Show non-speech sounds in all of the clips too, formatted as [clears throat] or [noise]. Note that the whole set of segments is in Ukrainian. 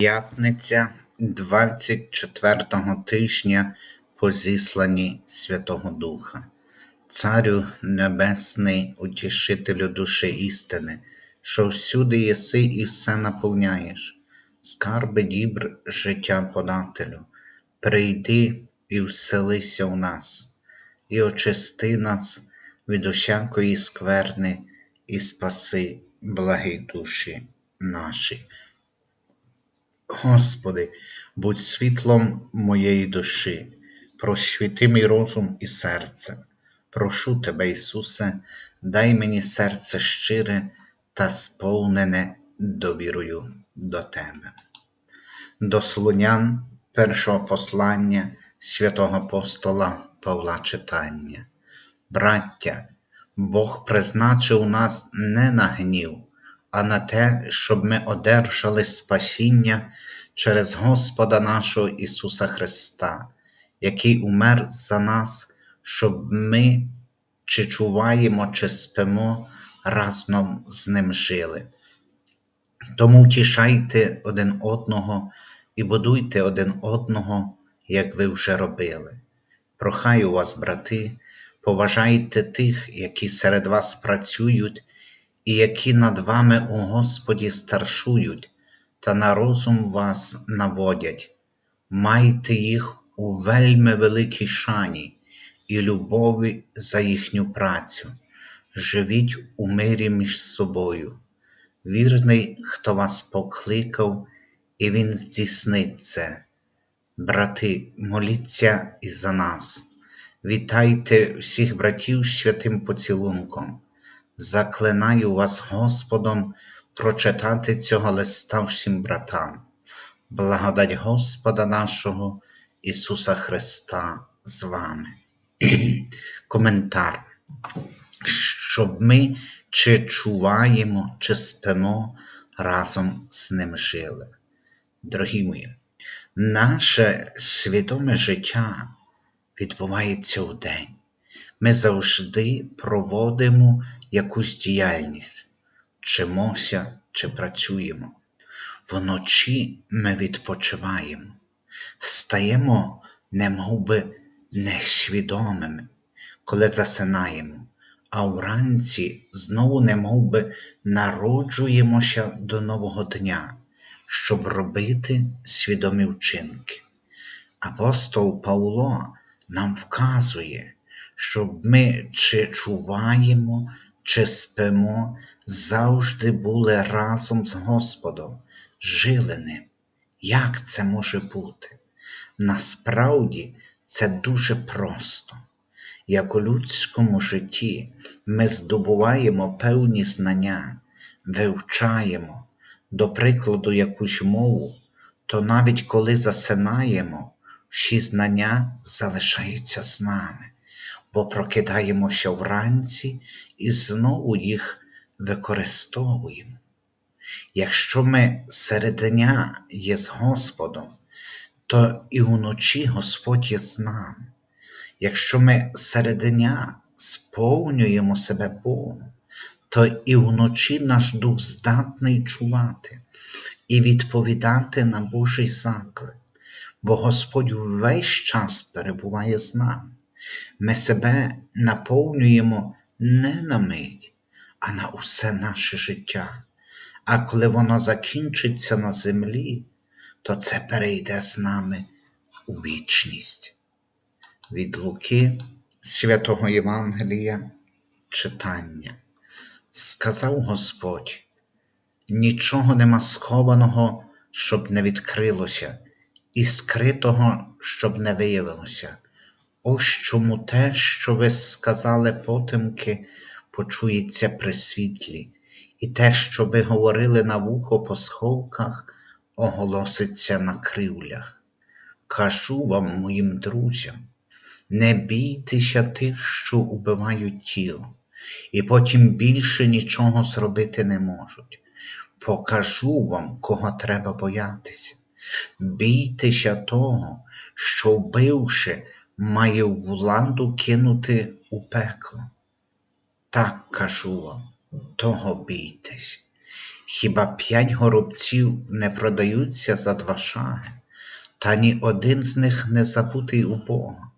П'ятниця 24-го тижня по зісланні Святого Духа, Царю Небесний, утішителю душі істини, що всюди єси і все наповняєш, скарби дібр життя подателю, прийди і вселися в нас, і очисти нас від усякої скверни, і спаси благі душі наші. Господи, будь світлом моєї душі, просвіти мій розум і серце. Прошу Тебе, Ісусе, дай мені серце щире та сповнене довірою до Тебе. До Солонян першого послання святого апостола Павла читання. Браття, Бог призначив нас не на гнів, а на те, щоб ми одержали спасіння через Господа нашого Ісуса Христа, який умер за нас, щоб ми чи чуваємо, чи спимо, разом з Ним жили. Тому втішайте один одного і будуйте один одного, як ви вже робили. Прохаю вас, брати, поважайте тих, які серед вас працюють і які над вами у Господі старшують та на розум вас наводять. Майте їх у вельми великій шані і любові за їхню працю. Живіть у мирі між собою. Вірний, хто вас покликав, і Він здійснить це. Брати, моліться і за нас. Вітайте всіх братів святим поцілунком. Заклинаю вас Господом прочитати цього листа всім братам. Благодать Господа нашого Ісуса Христа з вами. [clears throat] Коментар. Щоб ми чи чуваємо, чи спимо, разом з ним жили. Дорогі мої, наше свідоме життя відбувається у день. Ми завжди проводимо якусь діяльність, вчимося чи працюємо. Вночі ми відпочиваємо, стаємо немовби несвідомими, коли засинаємо, а вранці знову немовби народжуємося до нового дня, щоб робити свідомі вчинки. Апостол Павло нам вказує, щоб ми чи чуваємо, чи спимо, завжди були разом з Господом, жили ним. Як це може бути? Насправді це дуже просто. Як у людському житті ми здобуваємо певні знання, вивчаємо, до прикладу, якусь мову, то навіть коли засинаємо, всі знання залишаються з нами, бо прокидаємося вранці і знову їх використовуємо. Якщо ми серед дня є з Господом, то і вночі Господь є з нами. Якщо ми серед дня сповнюємо себе Богом, то і вночі наш дух здатний чувати і відповідати на Божий заклик, бо Господь весь час перебуває з нами. Ми себе наповнюємо не на мить, а на усе наше життя. А коли воно закінчиться на землі, то це перейде з нами у вічність. Від Луки Святого Євангелія читання. Сказав Господь: нічого нема схованого, щоб не відкрилося, і скритого, щоб не виявилося. Ось чому те, що ви сказали потемки, почується при світлі, і те, що ви говорили на вухо по сховках, оголоситься на кривлях. Кажу вам, моїм друзям, не бійтеся тих, що убивають тіло, і потім більше нічого зробити не можуть. Покажу вам, кого треба боятися. Бійтеся того, що, вбивши, має владу кинути у пекло. Так кажу вам, того бійтесь. Хіба п'ять горобців не продаються за два шаги, та ні один з них не забутий у Бога,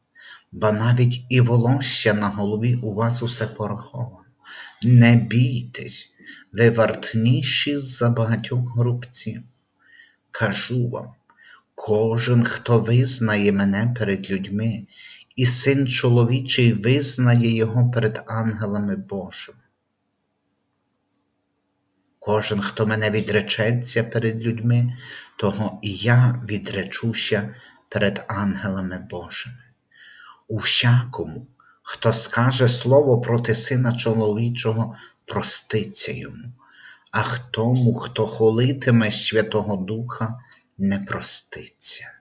ба навіть і волосся на голові у вас усе пораховано. Не бійтесь, ви вартніші за багатьох горобців. Кажу вам, кожен, хто визнає мене перед людьми, і син чоловічий визнає його перед ангелами Божими. Кожен, хто мене відречеться перед людьми, того і я відречуся перед ангелами Божими. Усякому, хто скаже слово проти сина чоловічого, проститься йому, а тому, хто холитиме Святого Духа, не проститься.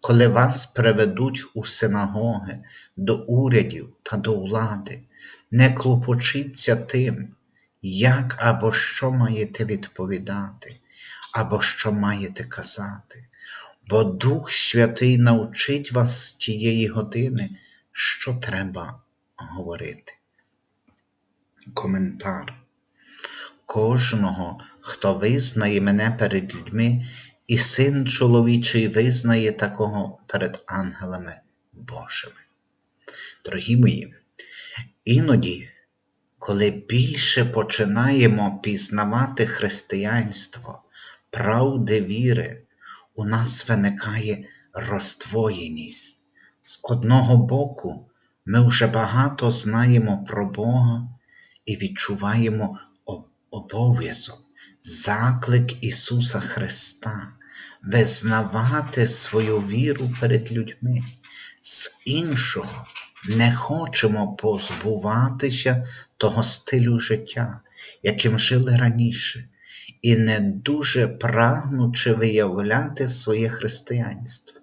Коли вас приведуть у синагоги, до урядів та до влади, не клопочіться тим, як або що маєте відповідати, або що маєте казати, бо Дух Святий навчить вас з тієї години, що треба говорити. Коментар. Кожного, хто визнає мене перед людьми, і син чоловічий визнає такого перед ангелами Божими. Дорогі мої, іноді, коли більше починаємо пізнавати християнство, правди віри, у нас виникає роздвоєність. З одного боку, ми вже багато знаємо про Бога і відчуваємо обов'язок, заклик Ісуса Христа визнавати свою віру перед людьми. З іншого не хочемо позбуватися того стилю життя, яким жили раніше, і не дуже прагнучи виявляти своє християнство.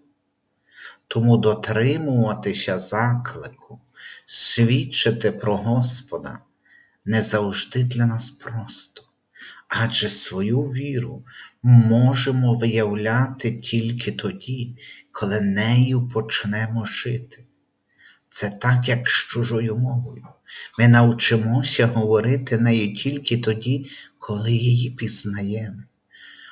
Тому дотримуватися заклику, свідчити про Господа не завжди для нас просто, адже свою віру можемо виявляти тільки тоді, коли нею почнемо жити. Це так, як з чужою мовою. Ми навчимося говорити нею тільки тоді, коли її пізнаємо,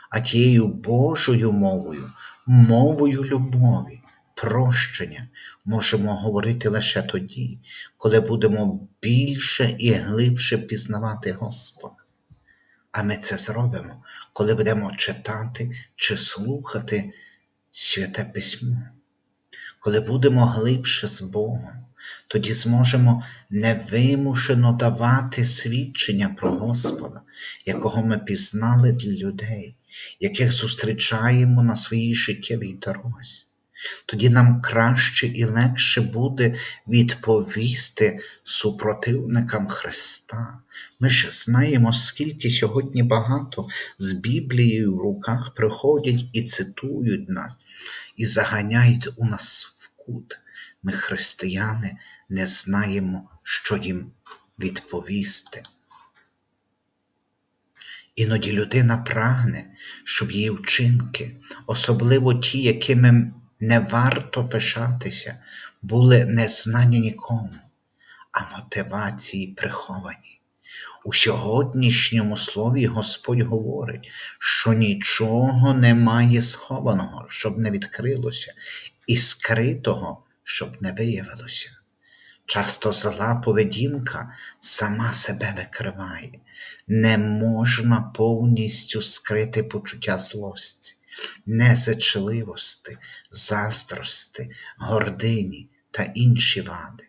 а тією Божою мовою, мовою любові, прощення можемо говорити лише тоді, коли будемо більше і глибше пізнавати Господа. А ми це зробимо, коли будемо читати чи слухати Святе Письмо. Коли будемо глибше з Богом, тоді зможемо невимушено давати свідчення про Господа, якого ми пізнали для людей, яких зустрічаємо на своїй життєвій дорозі. Тоді нам краще і легше буде відповісти супротивникам Христа. Ми ж знаємо, скільки сьогодні багато з Біблією в руках приходять і цитують нас, і заганяють у нас в кут. Ми, християни, не знаємо, що їм відповісти. Іноді людина прагне, щоб її вчинки, особливо ті, якими не варто пишатися, були незнані нікому, а мотивації приховані. У сьогоднішньому слові Господь говорить, що нічого немає схованого, щоб не відкрилося, і скритого, щоб не виявилося. Часто зла поведінка сама себе викриває, не можна повністю скрити почуття злості незачливости, заздрости, гордині та інші вади,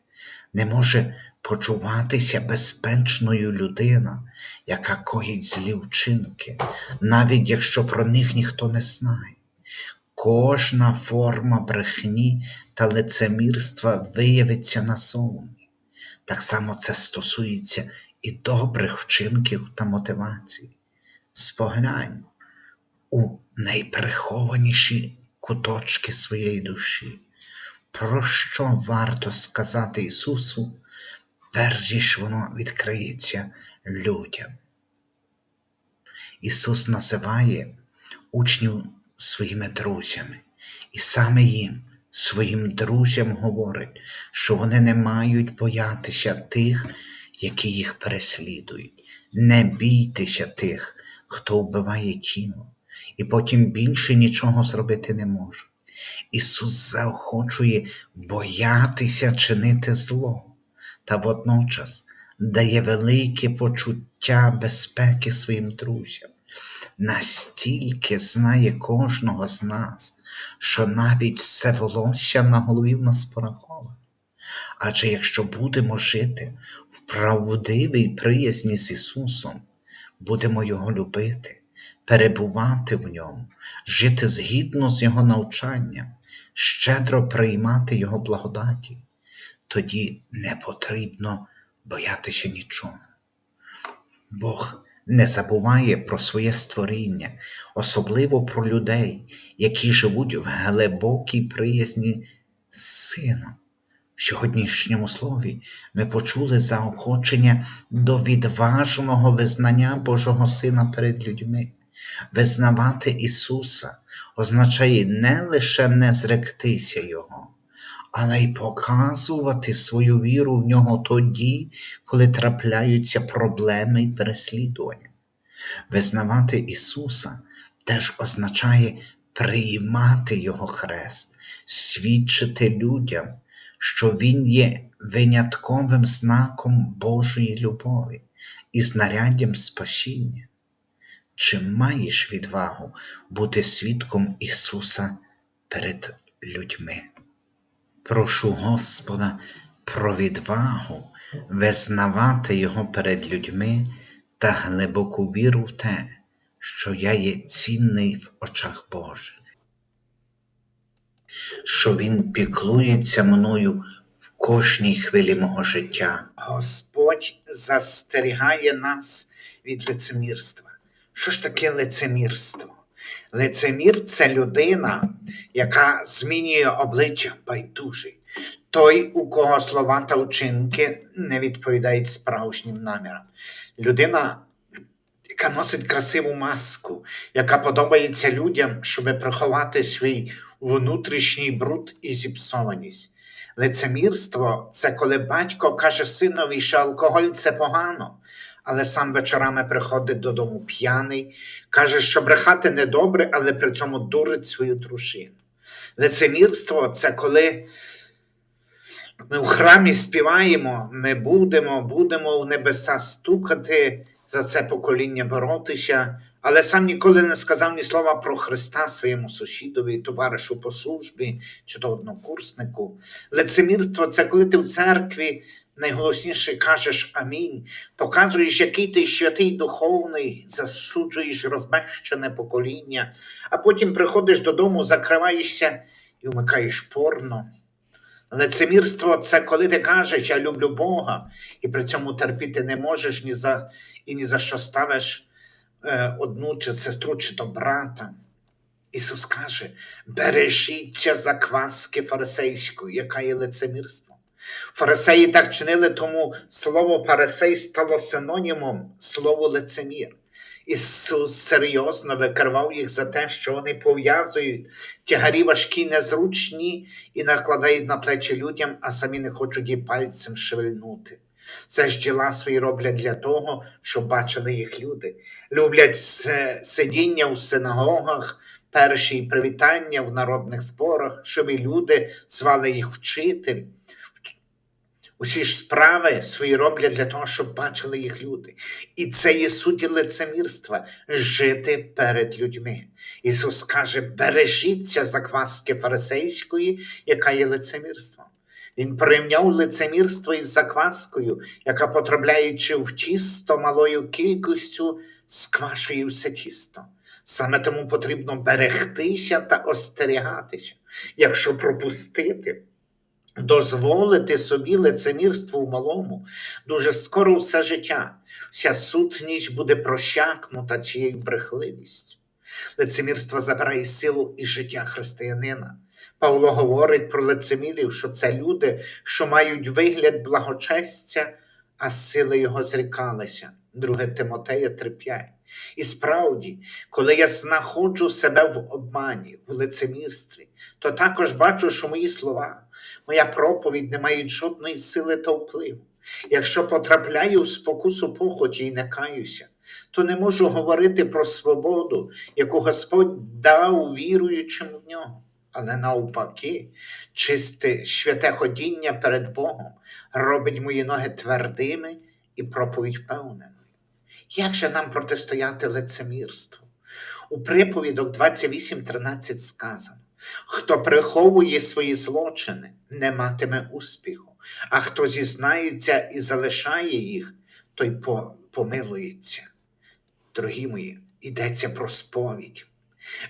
не може почуватися безпечною людина, яка коїть злі вчинки, навіть якщо про них ніхто не знає. Кожна форма брехні та лицемірства виявиться на зовні. Так само це стосується і добрих вчинків та мотивацій. Споглянь, у найприхованіші куточки своєї душі, про що варто сказати Ісусу, перш ніж воно відкриється людям. Ісус називає учнів своїми друзями, і саме їм, своїм друзям, говорить, що вони не мають боятися тих, які їх переслідують. Не бійтеся тих, хто вбиває тіло, і потім більше нічого зробити не може. Ісус заохочує боятися чинити зло, та водночас дає велике почуття безпеки своїм друзям. Настільки знає кожного з нас, що навіть все волосся на голові в нас пораховане. Адже якщо будемо жити в правдивій приязні з Ісусом, будемо Його любити, перебувати в ньому, жити згідно з Його навчанням, щедро приймати Його благодаті, тоді не потрібно боятися нічого. Бог не забуває про своє створіння, особливо про людей, які живуть в глибокій приязні з Сином. В сьогоднішньому слові ми почули заохочення до відважного визнання Божого Сина перед людьми. Визнавати Ісуса означає не лише не зректися Його, але й показувати свою віру в Нього тоді, коли трапляються проблеми й переслідування. Визнавати Ісуса теж означає приймати Його хрест, свідчити людям, що Він є винятковим знаком Божої любові і знаряддям спасіння. Чи маєш відвагу бути свідком Ісуса перед людьми? Прошу Господа про відвагу визнавати Його перед людьми та глибоку віру в те, що я є цінний в очах Божих, що Він піклується мною в кожній хвилі мого життя. Господь застерігає нас від лицемірства. Що ж таке лицемірство? Лицемір це людина, яка змінює обличчя байдужий. Той, у кого слова та вчинки не відповідають справжнім намірам. Людина, яка носить красиву маску, яка подобається людям, щоб приховати свій внутрішній бруд і зіпсованість. Лицемірство це коли батько каже синові, що алкоголь це погано, але сам вечорами приходить додому п'яний, каже, що брехати недобре, але при цьому дурить свою дружину. Лицемірство це коли ми в храмі співаємо, ми будемо, будемо в небеса стукати, за це покоління боротися, але сам ніколи не сказав ні слова про Христа своєму сусідові, товаришу по службі чи то однокурснику. Лицемірство це коли ти в церкві найголосніше кажеш амінь, показуєш, який ти святий духовний, засуджуєш розбещене покоління, а потім приходиш додому, закриваєшся і вмикаєш порно. Лицемірство це коли ти кажеш, я люблю Бога, і при цьому терпіти не можеш ні за, і ні за що ставиш е, одну чи сестру, чи то брата. Ісус каже: бережіться закваски фарисейської, яка є лицемірством. Фарисеї так чинили, тому слово фарисей стало синонімом слову лицемір. Ісус серйозно викривав їх за те, що вони пов'язують тягарі важкі, незручні і накладають на плечі людям, а самі не хочуть і пальцем шевельнути. Це ж діла свої роблять для того, щоб бачили їх люди. Люблять сидіння у синагогах, перші привітання в народних зборах, щоб і люди звали їх вчитель. Усі ж справи свої роблять для того, щоб бачили їх люди. І це є суті лицемірства жити перед людьми. Ісус каже: бережіться закваски фарисейської, яка є лицемірством. Він порівняв лицемірство із закваскою, яка, потрапляючи в тісто малою кількістю, сквашує все тісто. Саме тому потрібно берегтися та остерігатися. Якщо пропустити, дозволити собі лицемірство в малому, дуже скоро все життя, вся сутність буде прощакнута цією брехливістю. Лицемірство забирає силу і життя християнина. Павло говорить про лицемірів, що це люди, що мають вигляд благочестя, а сили його зрікалися. 2 Тимотея 3:5. І справді, коли я знаходжу себе в обмані, в лицемірстві, то також бачу, що мої слова, моя проповідь не мають жодної сили та впливу. Якщо потрапляю в спокусу похоті і не каюся, то не можу говорити про свободу, яку Господь дав віруючим в нього. Але навпаки, чисте святе ходіння перед Богом робить мої ноги твердими і проповідь впевненою. Як же нам протистояти лицемірству? У приповідок 28.13 сказано: хто приховує свої злочини, не матиме успіху, а хто зізнається і залишає їх, той помилується. Дорогі мої, йдеться про сповідь.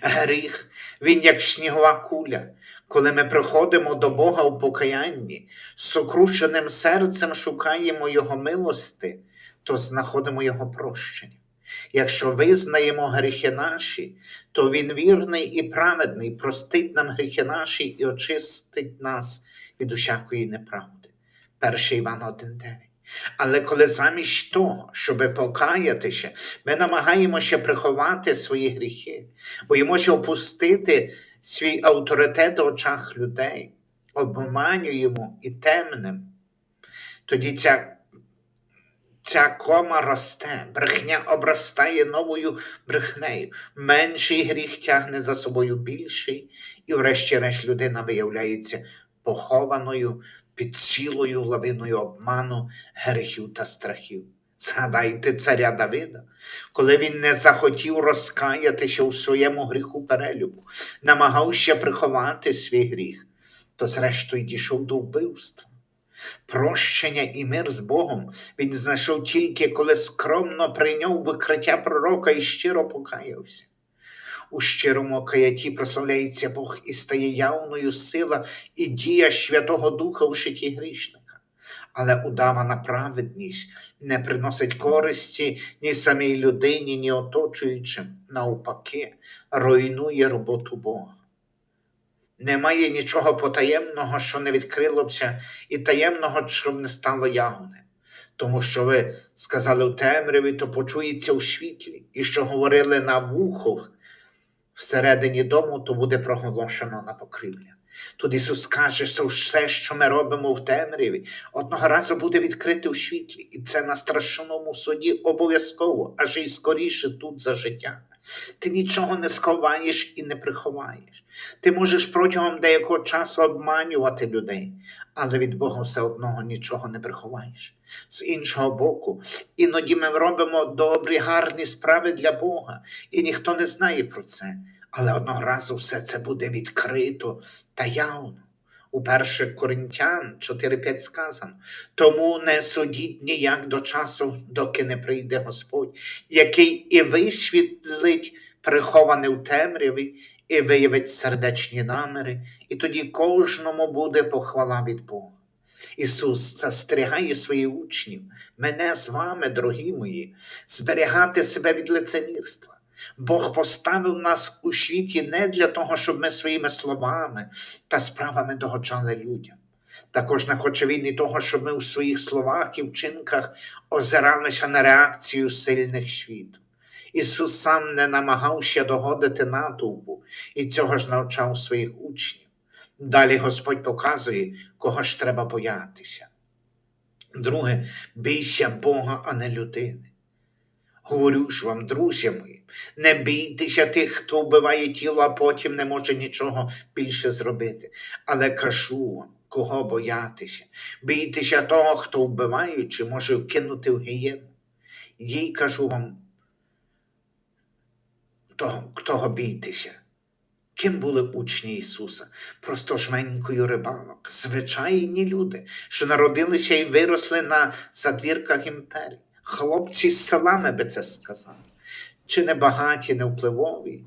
Гріх, він як снігова куля. Коли ми приходимо до Бога у покаянні, з сокрушеним серцем шукаємо Його милости, то знаходимо Його прощення. Якщо визнаємо гріхи наші, то Він вірний і праведний, простить нам гріхи наші і очистить нас від усякої неправди. 1 Івана 1.9. Але коли замість того, щоб покаятися, ми намагаємося приховати свої гріхи, боїмося опустити свій авторитет в очах людей, обманюємо і темним, тоді ця, ця кома росте, брехня обростає новою брехнею, менший гріх тягне за собою більший, і врешті-решт людина виявляється похованою під цілою лавиною обману, гріхів та страхів. Згадайте царя Давида, коли він не захотів розкаятися у своєму гріху перелюбу, намагався приховати свій гріх, то зрештою дійшов до вбивства. Прощення і мир з Богом він знайшов тільки, коли скромно прийняв викриття пророка і щиро покаявся. У щирому каятті прославляється Бог і стає явною сила і дія Святого Духа у житті грішника. Але удавана праведність не приносить користі ні самій людині, ні оточуючим, навпаки, руйнує роботу Бога. Немає нічого потаємного, що не відкрилося, і таємного, що не стало явним. Тому що ви сказали у темряві, то почується у світлі, і що говорили на вухо всередині дому, то буде проголошено на покрівля. Тут Ісус каже, що все, що ми робимо в темряві, одного разу буде відкрите у світлі, і це на страшному суді обов'язково, аж і скоріше тут за життя. Ти нічого не сховаєш і не приховаєш. Ти можеш протягом деякого часу обманювати людей, але від Бога все одного нічого не приховаєш. З іншого боку, іноді ми робимо добрі, гарні справи для Бога, і ніхто не знає про це. Але одного разу все це буде відкрито та явно. У 1 Коринтян 4.5 сказано, тому не судіть ніяк до часу, доки не прийде Господь, який і висвітлить приховане в темряві, і виявить сердечні наміри, і тоді кожному буде похвала від Бога. Ісус застерігає своїх учнів, мене з вами, дорогі мої, зберігати себе від лицемірства. Бог поставив нас у світі не для того, щоб ми своїми словами та справами догоджали людям. Також не хоче він і того, щоб ми у своїх словах і вчинках озиралися на реакцію сильних світу. Ісус сам не намагався догодити натовпу і цього ж навчав своїх учнів. Далі Господь показує, кого ж треба боятися. Друге, бійся Бога, а не людини. Говорю ж вам, друзі мої, не бійтеся тих, хто вбиває тіло, а потім не може нічого більше зробити. Але кажу вам, кого боятися. Бійтеся того, хто вбиваючи, може вкинути в гієну. Їй кажу вам, того, того бійтеся. Ким були учні Ісуса? Просто жменькою рибалок, звичайні люди, що народилися і виросли на задвірках імперії. Хлопці з селами би це сказали. Чи не багаті, не впливові,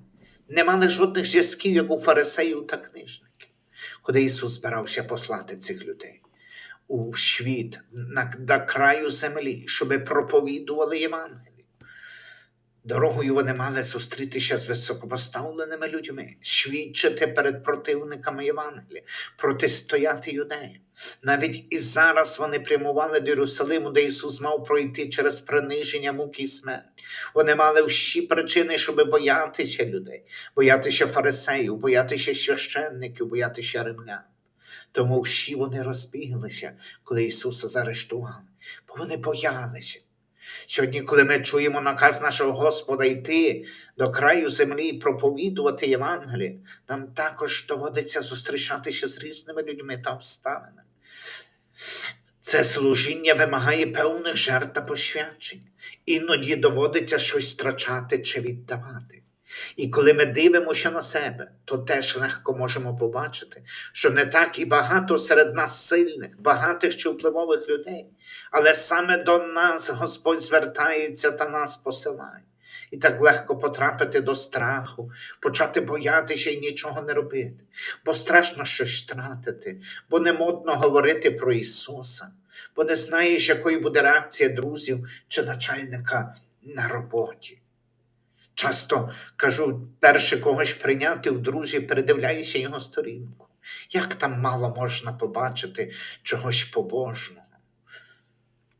не мали жодних зв'язків, як у фарисеїв та книжників, куди Ісус збирався послати цих людей у світ на, на краю землі, щоби проповідували Євангелію. Дорогою вони мали зустрітися з високопоставленими людьми, свідчити перед противниками Євангелія, протистояти юдеям. Навіть і зараз вони прямували до Єрусалиму, де Ісус мав пройти через приниження, муки і смерть. Вони мали всі причини, щоб боятися людей, боятися фарисеїв, боятися священників, боятися римлян. Тому всі вони розбіглися, коли Ісуса заарештували, бо вони боялися. Сьогодні, коли ми чуємо наказ нашого Господа йти до краю землі і проповідувати Євангеліє, нам також доводиться зустрічатися з різними людьми та обставинами. Це служіння вимагає певних жертв та посвячень. Іноді доводиться щось втрачати чи віддавати. І коли ми дивимося на себе, то теж легко можемо побачити, що не так і багато серед нас сильних, багатих чи впливових людей, але саме до нас Господь звертається та нас посилає. І так легко потрапити до страху, почати боятися і нічого не робити, бо страшно щось втратити, бо не модно говорити про Ісуса, бо не знаєш, якою буде реакція друзів чи начальника на роботі. Часто кажу, перше когось прийняти в друзі, передивляєшся його сторінку. Як там мало можна побачити чогось побожного?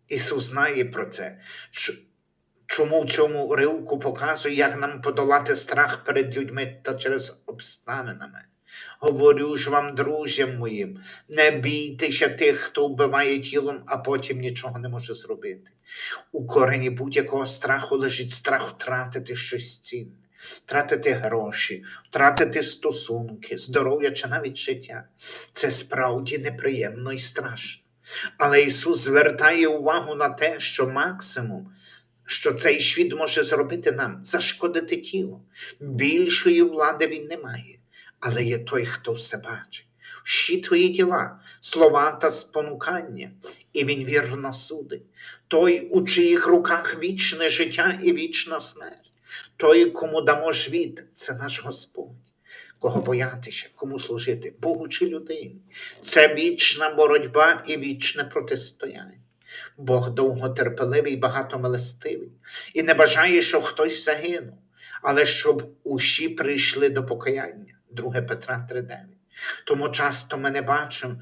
Ісус знає про це. Чому в цьому ривку показує, як нам подолати страх перед людьми та через обставинами? Говорю ж вам, друзям моїм, не бійтеся тих, хто вбиває тілом, а потім нічого не може зробити. У корені будь-якого страху лежить страх втратити щось цінне, втратити гроші, втратити стосунки, здоров'я чи навіть життя. Це справді неприємно і страшно. Але Ісус звертає увагу на те, що максимум, що цей світ може зробити нам, зашкодити тіло. Більшої влади він не має, але є той, хто все бачить. Всі твої діла, слова та спонукання, і він вірно судить. Той, у чиїх руках вічне життя і вічна смерть. Той, кому дамо жвіт, це наш Господь. Кого боятися, кому служити, Богу чи людині. Це вічна боротьба і вічне протистояння. Бог довготерпеливий, багатомилостивий, і не бажає, щоб хтось загинув, але щоб усі прийшли до покаяння. 2 Петра 3,9. Тому часто ми не бачимо,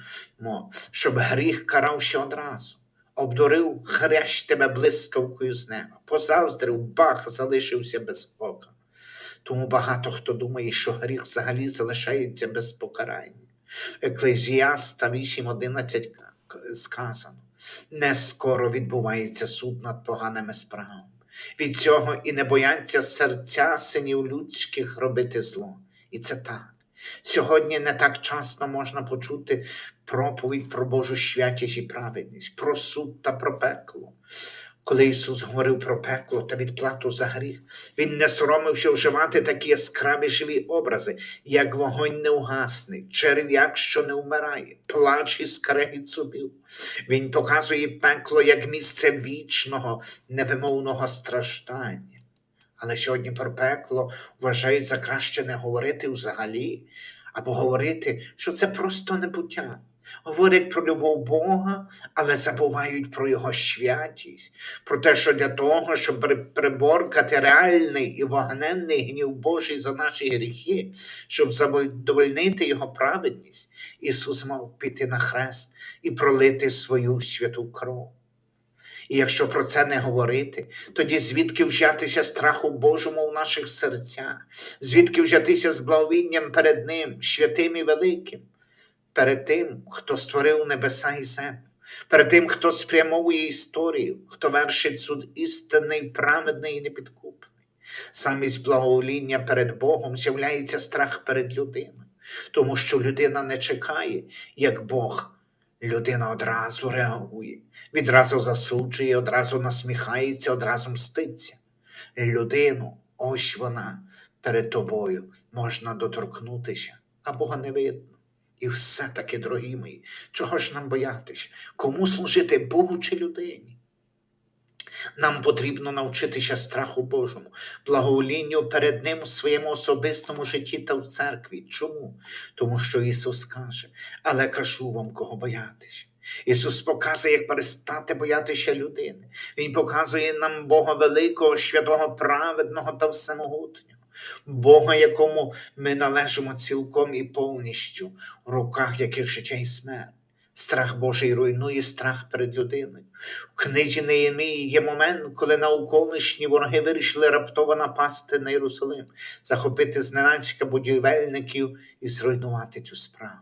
щоб гріх карався одразу. Обдурив хрящ тебе блискавкою з неба, позаздрив, бах, залишився без Бога. Тому багато хто думає, що гріх взагалі залишається без покарання. Еклезіаста 8.11 сказано, не скоро відбувається суд над поганими справами. Від цього і не бояться серця синів людських робити зло. І це так. Сьогодні не так часто можна почути проповідь про Божу святість і праведність, про суд та про пекло. Коли Ісус говорив про пекло та відплату за гріх, Він не соромився вживати такі яскраві живі образи, як вогонь неугасний, черв'як, що не вмирає, плач і скрегіт зубів. Він показує пекло як місце вічного, невимовного страждання. Але сьогодні про пекло вважають за краще не говорити взагалі, або говорити, що це просто небуття. Говорять про любов Бога, але забувають про його святість, про те, що для того, щоб приборкати реальний і вогненний гнів Божий за наші гріхи, щоб задовольнити його праведність, Ісус мав піти на хрест і пролити свою святу кров. І якщо про це не говорити, тоді звідки взятися страху Божому в наших серцях, звідки взятися з благовінням перед Ним, святим і великим, перед тим, хто створив небеса і землю, перед тим, хто спрямовує історію, хто вершить суд істинний, праведний і непідкупний. Замість благовоління перед Богом з'являється страх перед людиною, тому що людина не чекає, як Бог. Людина одразу реагує, відразу засуджує, одразу насміхається, одразу мститься. Людину, ось вона, перед тобою можна доторкнутися, а Бога не видно. І все-таки, дорогі мої, чого ж нам боятися? Кому служити Богу чи людині? Нам потрібно навчитися страху Божому, благоволінню перед Ним у своєму особистому житті та в церкві. Чому? Тому що Ісус каже, але кажу вам, кого боятися. Ісус показує, як перестати боятися людини. Він показує нам Бога великого, святого, праведного та всемогутнього. Бога, якому ми належимо цілком і повністю, в руках яких життя і смерть. Страх Божий руйнує страх перед людиною. В книзі Неємії є момент, коли навколишні вороги вирішили раптово напасти на Єрусалим, захопити зненацька будівельників і зруйнувати цю справу.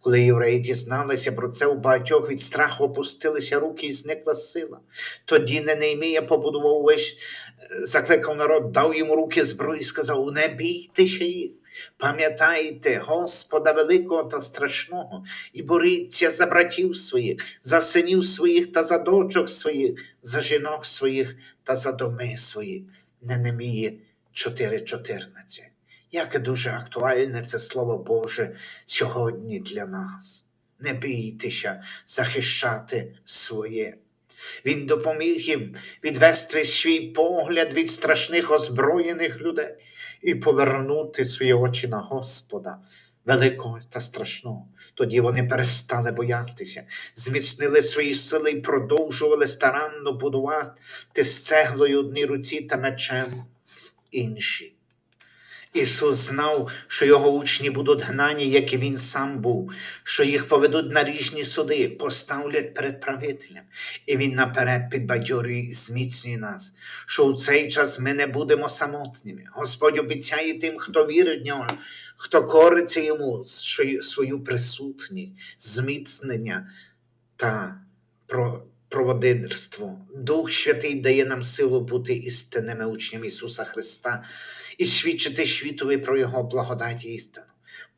Коли євреї дізналися про це, у багатьох від страху опустилися руки і зникла сила. Тоді Ненеймія побудував весь, е, закликав народ, дав йому руки зброї і сказав: не бійтеся їх. Пам'ятайте Господа великого та страшного, і боріться за братів своїх, за синів своїх та за дочок своїх, за жінок своїх та за доми свої. Ненемії 4.14. Яке дуже актуальне це Слово Боже сьогодні для нас. Не бійтеся захищати своє. Він допоміг їм відвести свій погляд від страшних озброєних людей і повернути свої очі на Господа, великого та страшного. Тоді вони перестали боятися, зміцнили свої сили і продовжували старанно будувати з цеглою одній руці та мечем іншій. Ісус знав, що його учні будуть гнані, як і він сам був, що їх поведуть на різні суди, поставлять перед правителем. І він наперед підбадьорює і зміцнює нас, що у цей час ми не будемо самотніми. Господь обіцяє тим, хто вірить в нього, хто кориться йому свою- присутність, зміцнення та про проводительство. Дух Святий дає нам силу бути істинними учнями Ісуса Христа і свідчити світові про Його благодать і істину.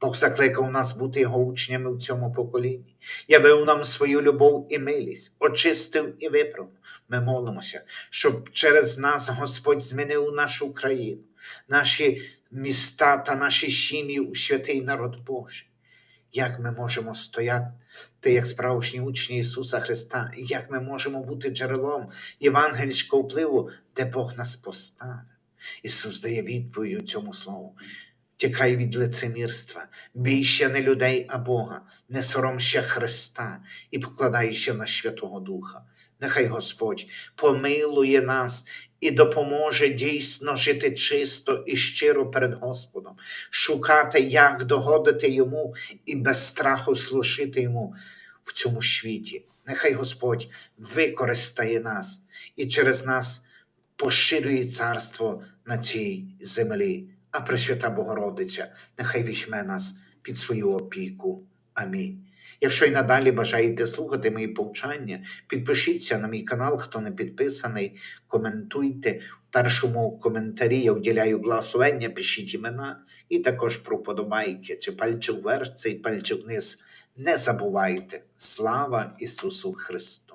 Бог закликав нас бути Його учнями в цьому поколінні, явив нам свою любов і милість, очистив і виправив. Ми молимося, щоб через нас Господь змінив нашу країну, наші міста та наші сім'ї у святий народ Божий. Як ми можемо стояти, як справжні учні Ісуса Христа, і як ми можемо бути джерелом євангельського впливу, де Бог нас поставив. Ісус дає відповідь цьому слову. Тікай від лицемірства, бійся не людей, а Бога, не соромся Христа і покладайся на Святого Духа. Нехай Господь помилує нас і допоможе дійсно жити чисто і щиро перед Господом, шукати, як догодити Йому і без страху служити Йому в цьому світі. Нехай Господь використає нас і через нас поширює царство на цій землі. А Пресвята Богородиця, нехай візьме нас під свою опіку. Амінь. Якщо й надалі бажаєте слухати мої повчання, підпишіться на мій канал, хто не підписаний, коментуйте. В першому коментарі я вділяю благословення, пишіть імена і також про вподобайки, чи пальчик вверх, цей пальчик вниз. Не забувайте. Слава Ісусу Христу!